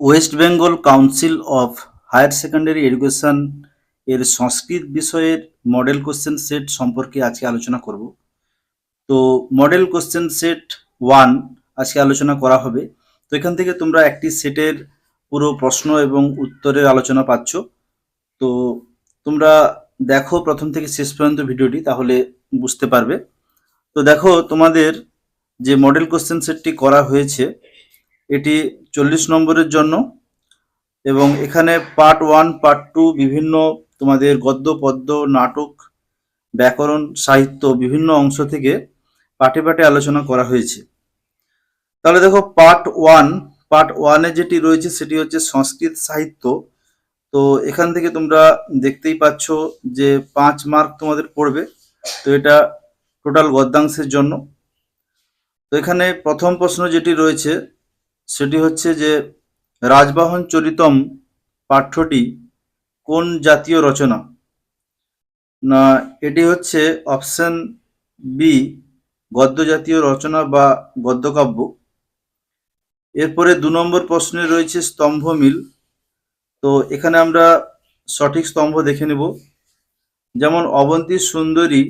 West Bengal council of higher secondary education এর সংস্কৃত বিষয়ের model question set সম্পর্কে আজকে আলোচনা করব। তো মডেল কোশ্চেন সেট ওয়ান আজকে আলোচনা করা হবে। তো এখান থেকে তোমরা একটি সেটের পুরো প্রশ্ন এবং উত্তরের আলোচনা পাচ্ছ। তো তোমরা দেখো প্রথম থেকে শেষ পর্যন্ত ভিডিওটি, তাহলে বুঝতে পারবে। তো দেখো তোমাদের যে মডেল কোশ্চেন সেটটি করা হয়েছে এটি চল্লিশ নম্বরের জন্য। এবং এখানে পার্ট ওয়ান পার্ট টু বিভিন্ন তোমাদের গদ্য, পদ্য, নাটক, ব্যাকরণ, সাহিত্য বিভিন্ন অংশ থেকে পাঠে পাঠে আলোচনা করা হয়েছে। তাহলে দেখো পার্ট ওয়ান পার্ট ওয়ানে যেটি রয়েছে সেটি হচ্ছে সংস্কৃত সাহিত্য। তো এখান থেকে তোমরা দেখতেই পাচ্ছ যে পাঁচ মার্ক তোমাদের পড়বে। তো এটা টোটাল গদ্যাংশের জন্য। তো এখানে প্রথম প্রশ্ন যেটি রয়েছে সেটি হচ্ছে যে রাজবাহন চরিতম পাঠ্যটি কোন জাতীয় রচনা? না, এটি হচ্ছে অপশন বি, গদ্য জাতীয় রচনা বা গদ্যকাব্য। এরপরে দু নম্বর প্রশ্নে রয়েছে স্তম্ভ মিল। তো এখানে আমরা সঠিক স্তম্ভ দেখে নেব। যেমন, অবন্তী সুন্দরী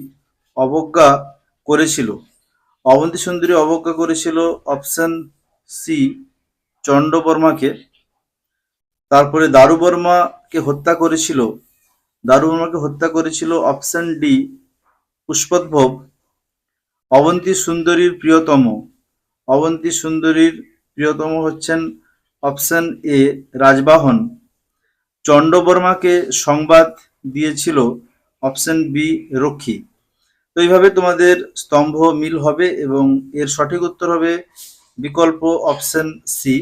অবজ্ঞা করেছিল। অবন্তী সুন্দরী অবজ্ঞা করেছিল অপশন সি চণ্ডবর্মাকে তারপরে দারুবর্মাকে হত্যা করেছিল, দারুবর্মাকে হত্যা করেছিল অপশন ডি পুষ্পোদ্ভব, অবন্তী সুন্দরীর প্রিয়তম। অবন্তী সুন্দরীর প্রিয়তম হচ্ছেন অপশন এ রাজবাহন। চণ্ডবর্মাকে সংবাদ দিয়েছিল অপশন বি রক্ষী। তো এইভাবে তোমাদের স্তম্ভ মিল হবে এবং এর সঠিক উত্তর হবে বিকল্প অপশন সি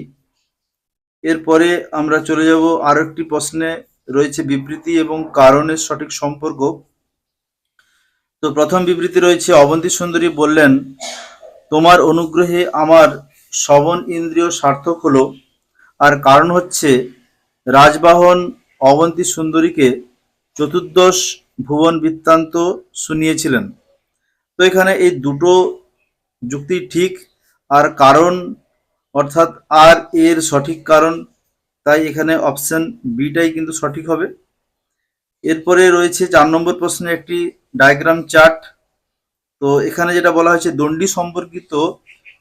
এরপরে আমরা চলে যাব আরও একটি প্রশ্নে, রয়েছে বিবৃতি এবং কারণের সঠিক সম্পর্ক। তো প্রথম বিবৃতি রয়েছে, অবন্তী সুন্দরী বললেন, তোমার অনুগ্রহে আমার শ্রবণ ইন্দ্রিয় সার্থক হলো। আর কারণ হচ্ছে, রাজবাহন অবন্তী সুন্দরীকে চতুর্দশ ভুবন বৃত্তান্ত শুনিয়েছিলেন। তো এখানে এই দুটো যুক্তি ঠিক আর কারণ, অর্থাৎ আর এর সঠিক কারণ, তাই এখানে অপশন বিটাই কিন্তু সঠিক হবে। এরপরে রয়েছে চার নম্বর প্রশ্নে একটি ডায়াগ্রাম চার্ট তো এখানে যেটা বলা হয়েছে, দণ্ডি সম্পর্কিত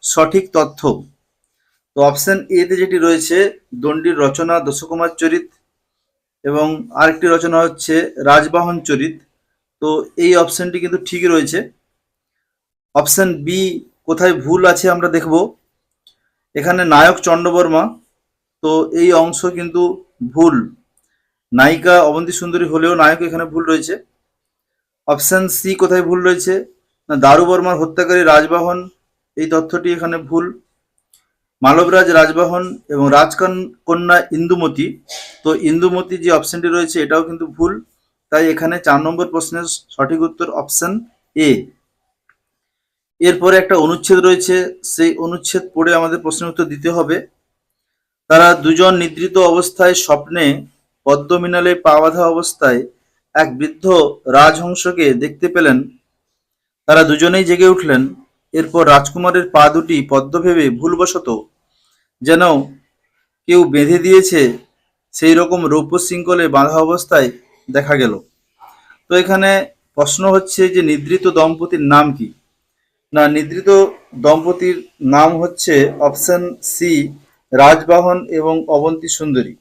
সঠিক তথ্য। তো অপশন এ তে যেটি রয়েছে, দণ্ডির রচনা দশকুমার চরিত এবং আরেকটি রচনা হচ্ছে রাজবাহন চরিত। তো এই অপশনটি কিন্তু ঠিক রয়েছে। অপশন বি কোথায় ভুল আছে আমরা দেখব। এখানে নায়ক চন্ডবর্মা তো এই অংশ কিন্তু ভুল। নায়িকা অবন্তী সুন্দরী হলেও নায়ক এখানে ভুল রয়েছে। অপশান সি কোথায় ভুল রয়েছে? না দারু বর্মার হত্যাকারী রাজবাহন, এই তথ্যটি এখানে ভুল। মালবরাজ রাজবাহন এবং রাজকান কন্যা ইন্দুমতি, তো ইন্দুমতি যে অপশানটি রয়েছে এটাও কিন্তু ভুল। তাই এখানে চার নম্বর প্রশ্নের সঠিক উত্তর অপশান এ এরপরে একটা অনুচ্ছেদ রয়েছে, সেই অনুচ্ছেদ পড়ে আমাদের প্রশ্নের উত্তর দিতে হবে। তারা দুজন নিদ্রিত অবস্থায় স্বপ্নে পদ্মমিনালে পা বাঁধা অবস্থায় এক বৃদ্ধ রাজহংসকে দেখতে পেলেন। তারা দুজনেই জেগে উঠলেন। এরপর রাজকুমারের পা দুটি পদ্ম ভেবে ভুলবশত যেন কেউ বেঁধে দিয়েছে, সেই রকম রৌপ্য শৃঙ্খলে বাঁধা অবস্থায় দেখা গেল। তো এখানে প্রশ্ন হচ্ছে যে নিদ্রিত দম্পতির নাম কি? না, নিদ্রিত দম্পতির নাম হচ্ছে অপশন সি, রাজবাহন এবং অবন্তী সুন্দরী।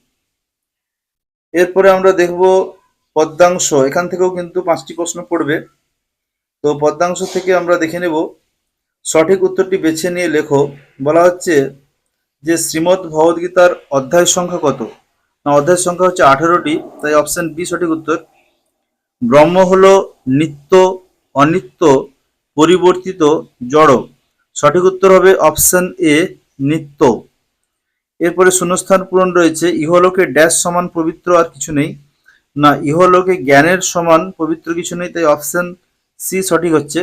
এরপরে আমরা দেখব পদ্মাংশ। এখান থেকেও কিন্তু পাঁচটি প্রশ্ন পড়বে। তো পদ্মাংশ থেকে আমরা দেখে নেব। সঠিক উত্তরটি বেছে নিয়ে লেখো। বলা হচ্ছে যে শ্রীমৎ ভগবদ্গীতার অধ্যায় সংখ্যা কত? না, অধ্যায় সংখ্যা হচ্ছে আঠেরোটি, তাই অপশন বি সঠিক উত্তর। ব্রহ্ম হলো নিত্য, অনিত্য পরিবর্তিত জড় সঠিক উত্তর হবে অপশন এ, নিত্য। এরপরে শূন্যস্থান পূরণ রয়েছে। ইহলোকে ড্যাশ সমান পবিত্র আর কিছু নেই। না, ইহলোকে জ্ঞানের সমান পবিত্র কিছু নেই, তাই অপশন সি সঠিক হচ্ছে।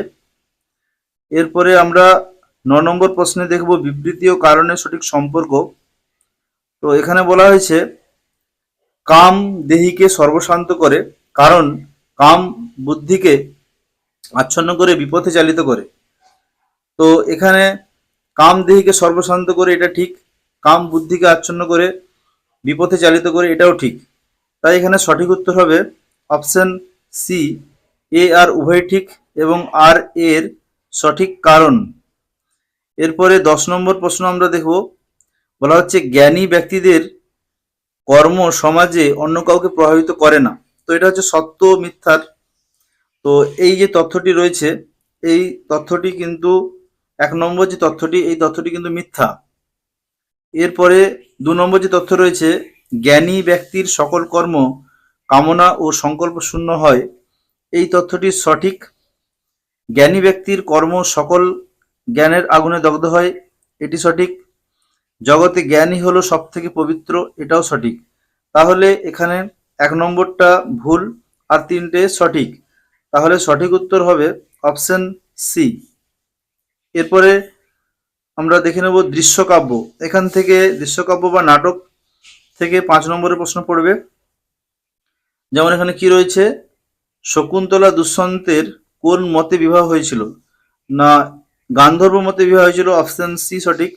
এরপরে আমরা ন নম্বর প্রশ্নে দেখব বিবৃতি ও কারণের সঠিক সম্পর্ক। তো এখানে বলা হয়েছে, কাম দেহিকে সর্বশান্ত করে। কারণ কাম বুদ্ধিকে আচ্ছন্ন করে, বিপথে চালিত করে। তো এখানে কাম দেহিকে সর্বশান্ত করে এটা ঠিক, কাম বুদ্ধিকে আচ্ছন্ন করে, বিপথে চালিত করে এটাও ঠিক। তাই এখানে সঠিক উত্তর হবে অপশন সি, এ আর উভয় ঠিক এবং আর এর সঠিক কারণ। এরপরে দশ নম্বর প্রশ্ন আমরা দেখব। বলা হচ্ছে জ্ঞানী ব্যক্তিদের কর্ম সমাজে অন্য কাউকে প্রভাবিত করে না। তো এটা হচ্ছে সত্য মিথ্যার তো এই যে তথ্যটি রয়েছে, এই তথ্যটি কিন্তু, এক নম্বর যে তথ্যটি, এই তথ্যটি কিন্তু মিথ্যা। এরপরে দু নম্বর যে তথ্য রয়েছে, জ্ঞানী ব্যক্তির সকল কর্ম, কামনা ও সংকল্প শূন্য হয়। এই তথ্যটি সঠিক। জ্ঞানী ব্যক্তির কর্ম সকল জ্ঞানের আগুনে দগ্ধ হয়, এটি সঠিক। জগতে জ্ঞানই হলো সব থেকে পবিত্র, এটাও সঠিক। তাহলে এখানে এক নম্বরটা ভুল আর তিনটে সঠিক। তাহলে সঠিক উত্তর হবে অপশন সি। এরপরে আমরা দেখে নেব দৃশ্যকাব্য। এখান থেকে দৃশ্যকাব্য বা নাটক থেকে পাঁচ নম্বরের প্রশ্ন পড়বে। যেমন এখানে কি রয়েছে? শকুন্তলা দুষ্যন্তের কোন মতে বিবাহ হয়েছিল? না, গান্ধর্ব মতে বিবাহ হয়েছিল, অপশন সি সঠিক।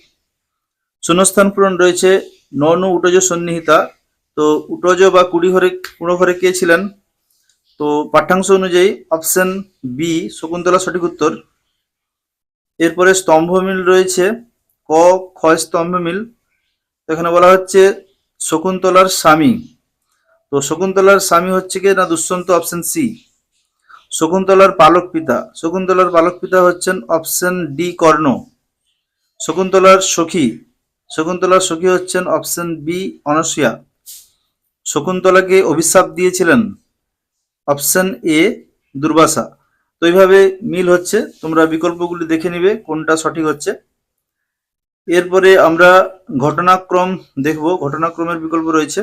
শূন্যস্থান পূরণ রয়েছে নন উটজ সন্নিহিতা। তো উটজ বা কুড়ি ঘরে কুড়ো ঘরে কে ছিলেন? তো পাঠ্যাংশ অনুযায়ী অপশন বি শকুন্তলা সঠিক উত্তর। এরপরে স্তম্ভ মিল রয়েছে, ক ক্ষয় স্তম্ভ মিল। এখানে বলা হচ্ছে শকুন্তলার স্বামী। তো শকুন্তলার স্বামী হচ্ছে কি না দুষ্যন্ত অপশন সি শকুন্তলার পালক পিতা। শকুন্তলার পালক পিতা হচ্ছেন অপশন ডি কর্ণ। শকুন্তলার সখী। শকুন্তলার সখী হচ্ছেন অপশন বি অনসূয়া। শকুন্তলাকে অভিশাপ দিয়েছিলেন। Option A, Durvasa. তো এইভাবে মিল হচ্ছে। তোমরা বিকল্পগুলি দেখে নিবে, কোনটা সঠিক হচ্ছে। এরপরে আমরা ঘটনাক্রম দেখব। ঘটনাক্রমের বিকল্প রয়েছে।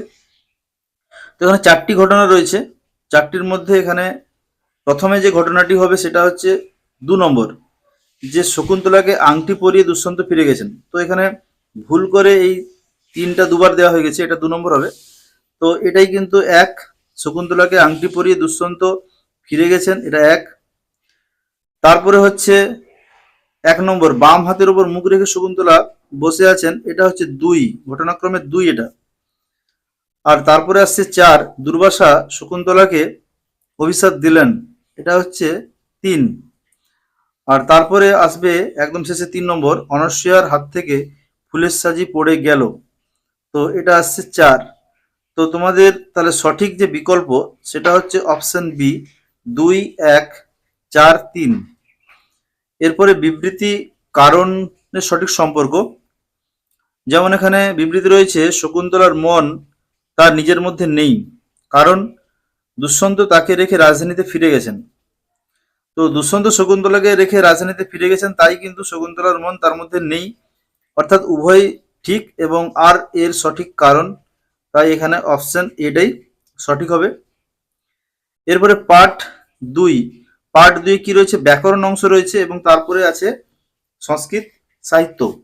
তো এখানে চারটি ঘটনা রয়েছে। চারটির মধ্যে এখানে প্রথমে যে ঘটনাটি হবে, সেটা হচ্ছে দু নম্বর। যে শকুন্তলাকে আংটি পরিয়ে দুষ্যন্ত ফিরে গেছেন। তো এখানে ভুল করে এই তিনটা দুবার দেওয়া হয়ে গেছে। এটা দু নম্বর হবে। তো এটাই কিন্তু এক। শকুন্তলাকে আংটি পরিয়ে দুষ্যন্ত ফিরে গেছেন, এটা এক। তারপরে হচ্ছে এক নম্বর, বাম হাতের উপর মুখ রেখে শকুন্তলা বসে আছেন, এটা হচ্ছে দুই, ঘটনাক্রমে দুই এটা। আর তারপরে আসছে চার, দুর্বাসা শকুন্তলাকে অভিশাপ দিলেন, এটা হচ্ছে তিন। আর তারপরে আসবে একদম শেষে তিন নম্বর অনস্যার হাত থেকে ফুলের সাজি পড়ে গেল। তো এটা আসছে চার। তো তোমাদের তাহলে সঠিক যে বিকল্প, সেটা হচ্ছে অপশন বি দুই, এক, চার, তিন। এরপরে বিবৃতি কারণের সঠিক সম্পর্ক। যেমন এখানে বিবৃতি রয়েছে, শকুন্তলার মন তার নিজের মধ্যে নেই, কারণ দুষ্যন্ত তাকে রেখে রাজধানীতে ফিরে গেছেন। তো দুষ্যন্ত শকুন্তলাকে রেখে রাজধানীতে ফিরে গেছেন, তাই কিন্তু শকুন্তলার মন তার মধ্যে নেই। অর্থাৎ উভয় ঠিক এবং আর এর সঠিক কারণ তাই এখানে অপশন এটাই সঠিক হবে। এরপরে পার্ট দুই। পার্ট দুই কি রয়েছে? ব্যাকরণ অংশ রয়েছে এবং তারপরে আছে সংস্কৃত সাহিত্য।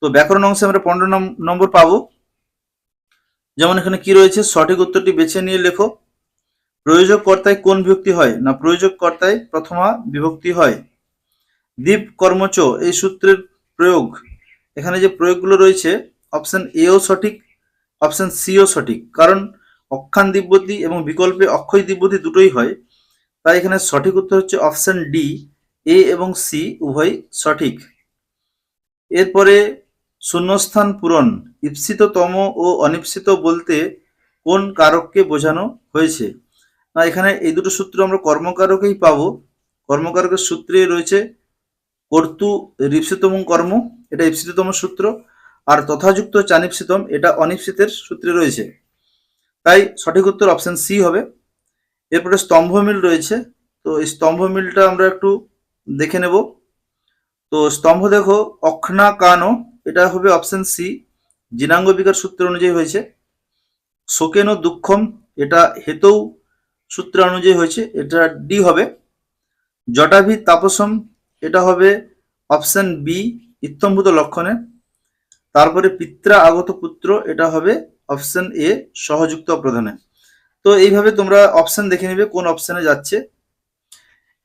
তো ব্যাকরণ অংশে আমরা পনেরো নম- নম্বর পাবো। যেমন এখানে কি রয়েছে? সঠিক উত্তরটি বেছে নিয়ে লেখো। প্রয়োজক কর্তায় কোন বিভক্তি হয়? না প্রয়োজক কর্তায় প্রথমা বিভক্তি হয়। দীপ কর্মচ, এই সূত্রের প্রয়োগ। এখানে যে প্রয়োগগুলো রয়েছে অপশন এও সঠিক। অপশন সিও সঠিক। কারণ অক্ষান দিব্যতি এবং বিকল্পে অক্ষয় দিব্যতি দুটোই হয়, তাই এখানে সঠিক উত্তর হচ্ছে অপশান ডি, এ এবং সি উভয় সঠিক। এরপরে শূন্যস্থান পূরণ ঈপ্সিততম ও অনিপ্সিত বলতে কোন কারককে বোঝানো হয়েছে? না, এখানে এই দুটো সূত্র আমরা কর্মকারকেই পাবো। কর্মকারকের সূত্রে রয়েছে কর্তু রিপ্সিতম কর্ম, এটা ঈপ্সিততম সূত্র। আর তথাযুক্ত চানিপ্সিতম এটা অনিপ্সিতের সূত্রে রয়েছে। তাই সঠিক উত্তর অপশন সি হবে। এরপরে স্তম্ভ মিল রয়েছে। তো এই স্তম্ভ মিলটা আমরা একটু দেখে নেব। তো স্তম্ভ দেখো অক্ষনা কানো এটা হবে অপশন সি জিনাঙ্গ বিকার সূত্র অনুযায়ী হয়েছে। শোকেন ও দুঃখম, এটা হেতৌ সূত্র অনুযায়ী হয়েছে। এটা ডি হবে। জটাভি তাপসম এটা হবে অপশন বি ইত্যম্ভূত লক্ষণে। তারপরে পিত্রা আগত পুত্র, এটা হবে অপশন এ সহযুক্ত প্রধানে তো এইভাবে তোমরা অপশন দেখে নেবে কোন অপশনে যাচ্ছে।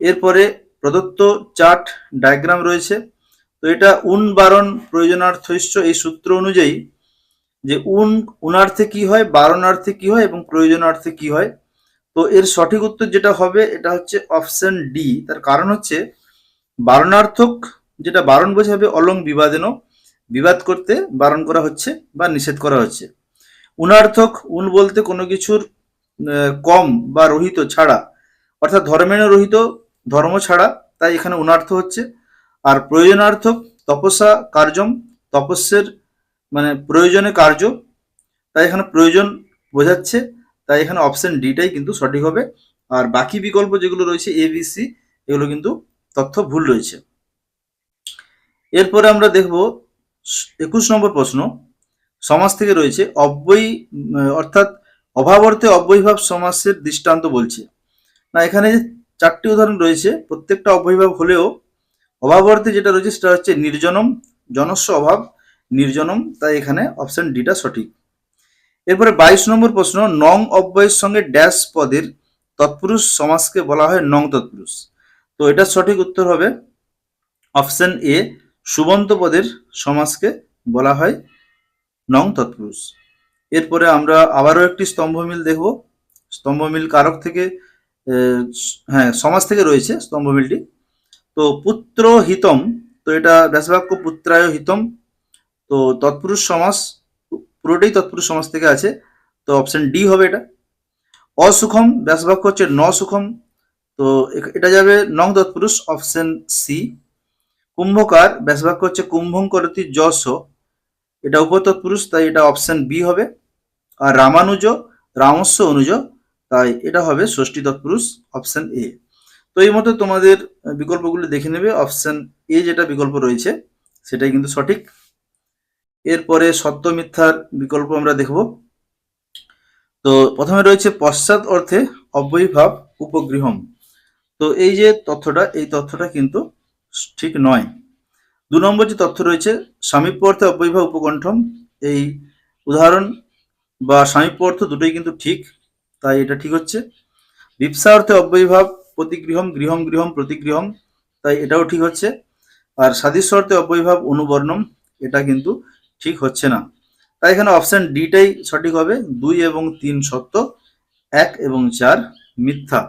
এরপরে প্রদত্ত চার্ট ডায়াগ্রাম রয়েছে। তো এটা উন বারণ প্রয়োজনার্থৈশ্চ এই সূত্র অনুযায়ী যে উন, উনার্থে কি হয়, বারণার্থে কি হয় এবং প্রয়োজনার্থে কি হয়। তো এর সঠিক উত্তর যেটা হবে, এটা হচ্ছে অপশন ডি তার কারণ হচ্ছে বারণার্থক যেটা বারণ বোঝাবে অলং বিবাদেন বিবাদ করতে বারণ করা হচ্ছে বা নিষেধ করা হচ্ছে। উনার্থক, উন বলতে কোনো কিছুর কম বা রহিত ছাড়া, অর্থাৎ ধর্মেণ রহিত ধর্ম ছাড়া তাই এখানে উনার্থ হচ্ছে। আর প্রয়োজনার্থক, তপস্যা কার্যম, তপস্যের মানে প্রয়োজনে কার্য, তাই এখানে প্রয়োজন বোঝাচ্ছে, তাই এখানে অপশন ডিটাই কিন্তু সঠিক হবে। আর বাকি বিকল্প যেগুলো রয়েছে, এ, বি, সি, এগুলো কিন্তু তথ্য ভুল রয়েছে। এরপরে আমরা দেখব একুশ নম্বর প্রশ্ন, সমাজ থেকে রয়েছে অব্যয়ী, অর্থাৎ অভাব অর্থে অব্যয়ীভাব সমাসের দৃষ্টান্ত বলছে। না, এখানে যে চারটি উদাহরণ রয়েছে, প্রত্যেকটা অব্যয়ীভাব হলেও অভাব অর্থে যেটা রয়েছে সেটা হচ্ছে নির্জনম, জনস্ব অভাব, নির্জনম, তাই এখানে অপশন ডিটা সঠিক। এরপরে বাইশ নম্বর প্রশ্ন, নং অব্যয়ের সঙ্গে ড্যাশ পদের তৎপুরুষ সমাসকে বলা হয় নং তৎপুরুষ। তো এটা সঠিক উত্তর হবে অপশন এ সুবন্ত পদের সমাসকে বলা হয় নং তৎপুরুষ। এরপরে আমরা আবারও একটি স্তম্ভমিল দেখব। স্তম্ভমিল কারক থেকে হ্যাঁ সমাজ থেকে রয়েছে স্তম্ভমিলটি। তো পুত্র হিতম, তো এটা ব্যাসবাক্য পুত্রায় হিতম। তো তৎপুরুষ সমাস, পুরোটাই তৎপুরুষ সমাজ থেকে আছে। তো অপশন ডি হবে এটা। অসুখম, ব্যাসবাক্য হচ্ছে ন সুখম তো এটা যাবে নং তৎপুরুষ অপশন সি কুম্ভকার ব্যাসবাক্য হচ্ছে কুম্ভং করতি যশ, এটা উপতৎপুরুষ, তাই এটা অপশন বি হবে। আর রামানুজ, রামস্য অনুজ, তাই এটা হবে ষষ্ঠী তৎপুরুষ অপশন এ তো এই মতো তোমাদের বিকল্পগুলো দেখে নেবে অপশন এ যেটা বিকল্প রয়েছে, সেটাই কিন্তু সঠিক। এরপরে সত্য মিথ্যার বিকল্প আমরা দেখব। তো প্রথমে রয়েছে পশ্চাৎ অর্থে অব্যয়ীভাব উপগৃহম। তো এই যে তথ্যটা, এই তথ্যটা কিন্তু ঠিক নয়। দু নম্বর যে তথ্য রয়েছে সামীপ্য অর্থে অব্যয়ীভাব উপকণ্ঠম। এই উদাহরণ বা সামীপ্য অর্থ দুটোই কিন্তু ঠিক, তাই এটা ঠিক হচ্ছে। বিপসা অর্থে অব্যয়ীভাব প্রতিগৃহম, গৃহম গৃহম, প্রতিগৃহম, তাই এটাও ঠিক হচ্ছে। আর সাদৃশ্য অর্থে অব্যয়ীভাব অনুবর্ণম, এটা কিন্তু ঠিক হচ্ছে না। তাই এখানে অপশান ডিটাই সঠিক হবে, দুই এবং তিন সত্য, এক এবং চার মিথ্যা।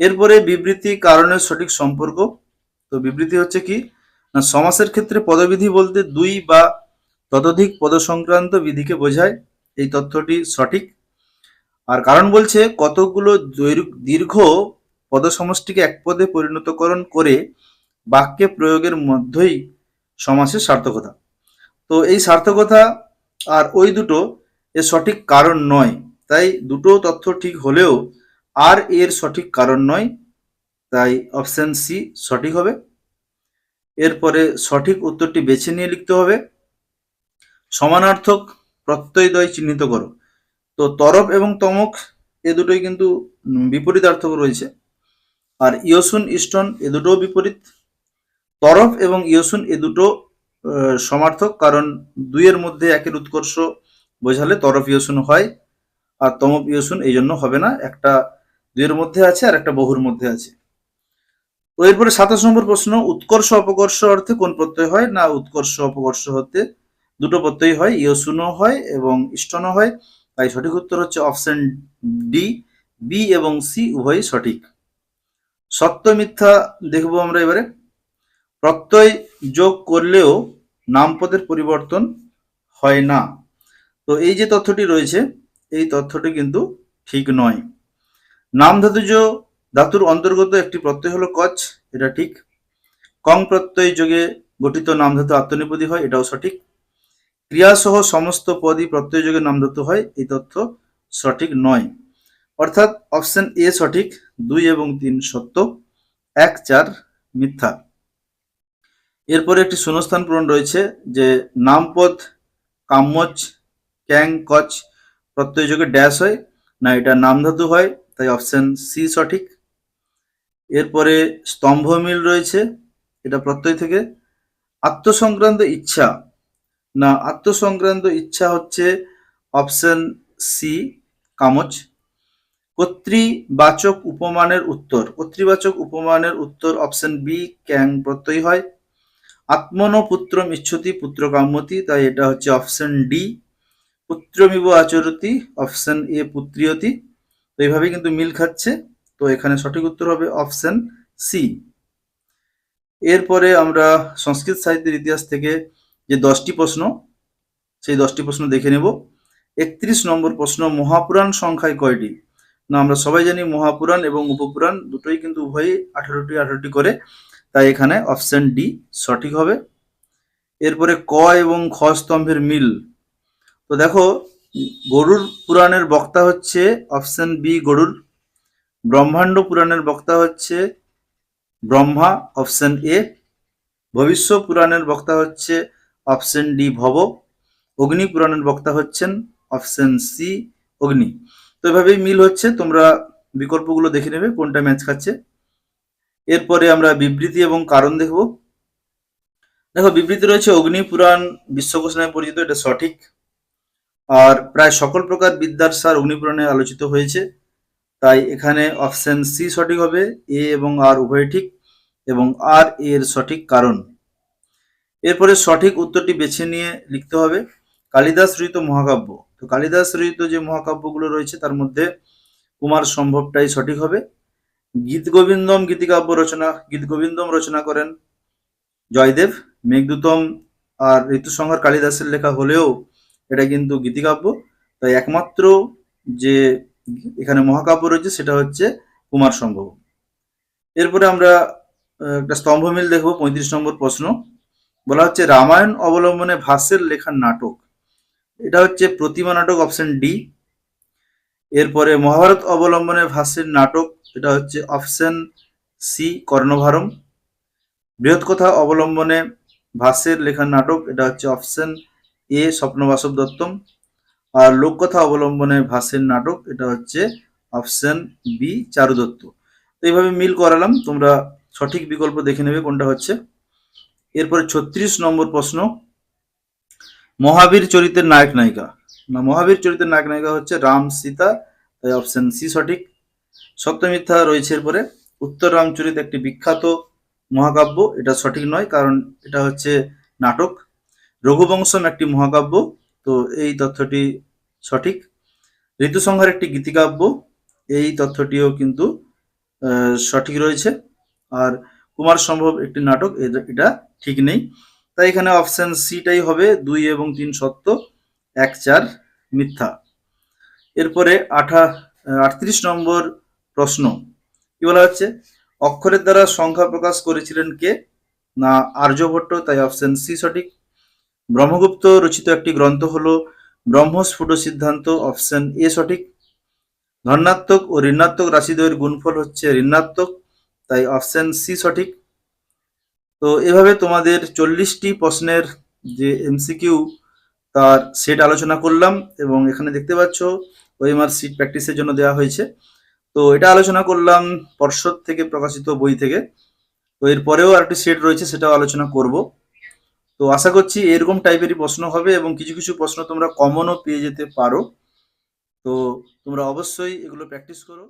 এরপরে বিবৃতি কারণের সঠিক সম্পর্ক তো বিবৃতি হচ্ছে কি, না, সমাসের ক্ষেত্রে পদবিধি বলতে দুই বা ততোধিক পদ সংক্রান্ত বিধিকে বোঝায়। এই তথ্যটি সঠিক। আর কারণ বলছে, কতগুলো দৈর- দীর্ঘ পদ সমষ্টিকে এক পদে পরিণতকরণ করে বাক্যে প্রয়োগের মধ্যেই সমাসের সার্থকতা। তো এই সার্থকতা আর ওই দুটো এর সঠিক কারণ নয়। তাই দুটো তথ্য ঠিক হলেও আর এর সঠিক কারণ নয়। তাই অপশন সি সঠিক হবে। এরপরে সঠিক উত্তরটি বেছে নিয়ে লিখতে হবে। সমানার্থক প্রত্যয়দ্বয় চিহ্নিত করো। তো তরফ এবং তমক এ দুটোই কিন্তু বিপরীতার্থক রয়েছে। আর ইয়সুন ইস্টন এ দুটোও বিপরীত। তরফ এবং ইয়সুন এ দুটো সমার্থক, কারণ দুইয়ের মধ্যে একের উৎকর্ষ বোঝালে তরফ ইয়সুন হয় আর তমক ইয়সুন এই জন্য হবে না। একটা দুইয়ের মধ্যে আছে আর একটা বহুর মধ্যে আছে। তো এরপরে সাতাশ নম্বর প্রশ্ন, উৎকর্ষ অপকর্ষ অর্থে কোন প্রত্যয় হয়? না, উৎকর্ষ অপকর্ষ হতে দুটো প্রত্যয় হয়, ইয়সুনও হয় এবং ইষ্টনও হয়। তাই সঠিক উত্তর হচ্ছে অপশন ডি, বি এবং সি উভয়ই সঠিক। সত্য মিথ্যা দেখব আমরা এবারে। প্রত্যয় যোগ করলেও নামপদের পরিবর্তন হয় না। তো এই যে তথ্যটি রয়েছে, এই তথ্যটি কিন্তু ঠিক নয়। নাম ধাতুজ ধাতুর অন্তর্গত একটি প্রত্যয় হলো কচ, এটা ঠিক। কং প্রত্যয় যোগে গঠিত নাম ধাতু আত্মনিপদী হয়, এটাও সঠিক। ক্রিয়াসহ সমস্ত পদই প্রত্যয় যোগে নাম ধাতু হয়, এই তথ্য সঠিক নয়। অর্থাৎ অপশন এ সঠিক, দুই এবং তিন সত্য, এক চার মিথ্যা। এরপরে একটি শূন্যস্থান পূরণ রয়েছে, যে নামপদ কাম্যচ ক্যাং, কচ প্রত্যয় যোগে ড্যাশ হয়, না, এটা নাম ধাতু হয়, তাই অপশন সি সঠিক। এরপরে স্তম্ভ মিল রয়েছে, এটা প্রত্যয় থেকে। আত্মসংক্রান্ত ইচ্ছা, না, আত্মসংক্রান্ত ইচ্ছা হচ্ছে অপশন সি, কামচ। কর্তৃবাচক উপমানের উত্তর, কর্তৃবাচক উপমানের উত্তর অপশন বি, ক্যাং প্রত্যয় হয়। আত্মন পুত্রম ইচ্ছতি পুত্র কাম্যতি, তাই এটা হচ্ছে অপশন ডি। পুত্রমিব আচরতি, অপশন এ পুত্রিয়তি। তো এইভাবে কিন্তু মিল খাচ্ছে। তো এখানে সঠিক উত্তর হবে অপশন সি। এরপরে আমরা সংস্কৃত সাহিত্যের ইতিহাস থেকে যে দশটি প্রশ্ন, সেই দশটি প্রশ্ন দেখে নেব। একত্রিশ নম্বর প্রশ্ন, মহাপুরাণ সংখ্যায় কয়টি? না, আমরা সবাই জানি মহাপুরাণ এবং উপপুরাণ দুটোই কিন্তু উভয়ই আঠারোটি আঠারোটি করে, তাই এখানে অপশন ডি সঠিক হবে। এরপরে ক এবং খ স্তম্ভের মিল। তো দেখো, গরুর পুরাণের বক্তা হচ্ছে অপশন বি গরুর ব্রহ্মাণ্ড পুরাণের বক্তা হচ্ছে ব্রহ্মা, অপশন এ। ভবিষ্য পুরাণের বক্তা হচ্ছে অপশন ডি, ভব। অগ্নি পুরাণের বক্তা হচ্ছেন অপশন সি, অগ্নি। তো এভাবেই মিল হচ্ছে, তোমরা বিকল্পগুলো দেখে নেবে, কোনটা ম্যাচ খাচ্ছে। এরপরে আমরা বিবৃতি এবং কারণ দেখব। দেখো, বিবৃতি রয়েছে, অগ্নি পুরাণ বিশ্বকোষ নামে পরিচিত, এটা সঠিক। আর প্রায় সকল প্রকার বিদ্যার সার অগ্নিপুরাণে আলোচিত হয়েছে। তাই এখানে অপশন সি সঠিক হবে এ এবং আর উভয় ঠিক এবং আর এর সঠিক কারণ। এরপরে সঠিক উত্তরটি বেছে নিয়ে লিখতে হবে, কালিদাস রচিত মহাকাব্য। তো কালিদাস রচিত যে মহাকাব্যগুলো রয়েছে তার মধ্যে কুমার সম্ভবটাই সঠিক হবে। গীত গোবিন্দম গীতিকাব্য রচনা, গীত গোবিন্দম রচনা করেন জয়দেব, মেঘদূতম আর ঋতুসংহার কালিদাসের লেখা হলেও এটা কিন্তু গীতিকাব্য। তাই একমাত্র যে এখানে মহাকাব্য রয়েছে, সেটা হচ্ছে কুমার সম্ভব। এরপরে আমরা একটা স্তম্ভমিল দেখব, পঁয়ত্রিশ নম্বর প্রশ্ন। বলা হচ্ছে, রামায়ণ অবলম্বনে ভাষ্যের লেখার নাটক। এটা হচ্ছে প্রতিমা নাটক, অপশন ডি। এরপরে, মহাভারত অবলম্বনে ভাষ্যের নাটক, এটা হচ্ছে অপশন সি, কর্ণভারম। বৃহৎ কথা অবলম্বনে ভাষ্যের লেখার নাটক, এটা হচ্ছে অপশন এ, স্বপ্নবাসব দত্তম। আর লোককথা অবলম্বনে ভাষ্যের নাটক, এটা হচ্ছে অপশন বি, চারুদত্ত। তো এইভাবে মিল করালাম, তোমরা সঠিক বিকল্প দেখে নেবে কোনটা হচ্ছে। এরপরে ছত্রিশ নম্বর প্রশ্ন, মহাবীর চরিত্রের নায়ক নায়িকা। না, মহাবীর চরিত্রের নায়ক নায়িকা হচ্ছে রাম সীতা, তাই অপশন সি সঠিক। সপ্তমিথ্যা রয়েছে এরপরে, উত্তর রামচরিত একটি বিখ্যাত মহাকাব্য, এটা সঠিক নয়, কারণ এটা হচ্ছে নাটক। রঘুবংশম একটি মহাকাব্য, তো এই তথ্যটি সঠিক। ঋতুসংহার একটি গীতিকাব্য, এই তথ্যটিও কিন্তু সঠিক রয়েছে। আর কুমার সম্ভব একটি নাটক এটা ঠিক নেই। তাই এখানে অপশন সিটাই হবে, দুই এবং তিন সত্য, এক চার মিথ্যা। এরপরে আঠা আটত্রিশ নম্বর প্রশ্ন। কি বলা হচ্ছে? অক্ষরের দ্বারা সংখ্যা প্রকাশ করেছিলেন কে? না আর্যভট্ট তাই অপশন সি সঠিক। ব্রহ্মগুপ্ত রচিত একটি গ্রন্থ হলো ব্রহ্মস্ফুট সিদ্ধান্ত অপশন এ সঠিক। ধনাত্মক ও ঋণাত্মক রাশিদ্বয়ের গুণফল হচ্ছে ঋণাত্মক, তাই অপশন সি সঠিক। তো এভাবে তোমাদের চল্লিশটি প্রশ্নের যে এমসিকিউ তার সেট আলোচনা করলাম এবং এখানে দেখতে পাচ্ছ ওএমআর সিট প্র্যাকটিসের জন্য দেওয়া হয়েছে। তো এটা আলোচনা করলাম পর্ষদ থেকে প্রকাশিত বই থেকে। তো এরপরেও আরেকটি সেট রয়েছে, সেটাও আলোচনা করব। তো আশা করছি এরকম টাইপেরই প্রশ্ন হবে এবং কিছু কিছু প্রশ্ন তোমরা কমনও পেয়ে যেতে পারো। তো তোমরা অবশ্যই এগুলো প্র্যাকটিস করো।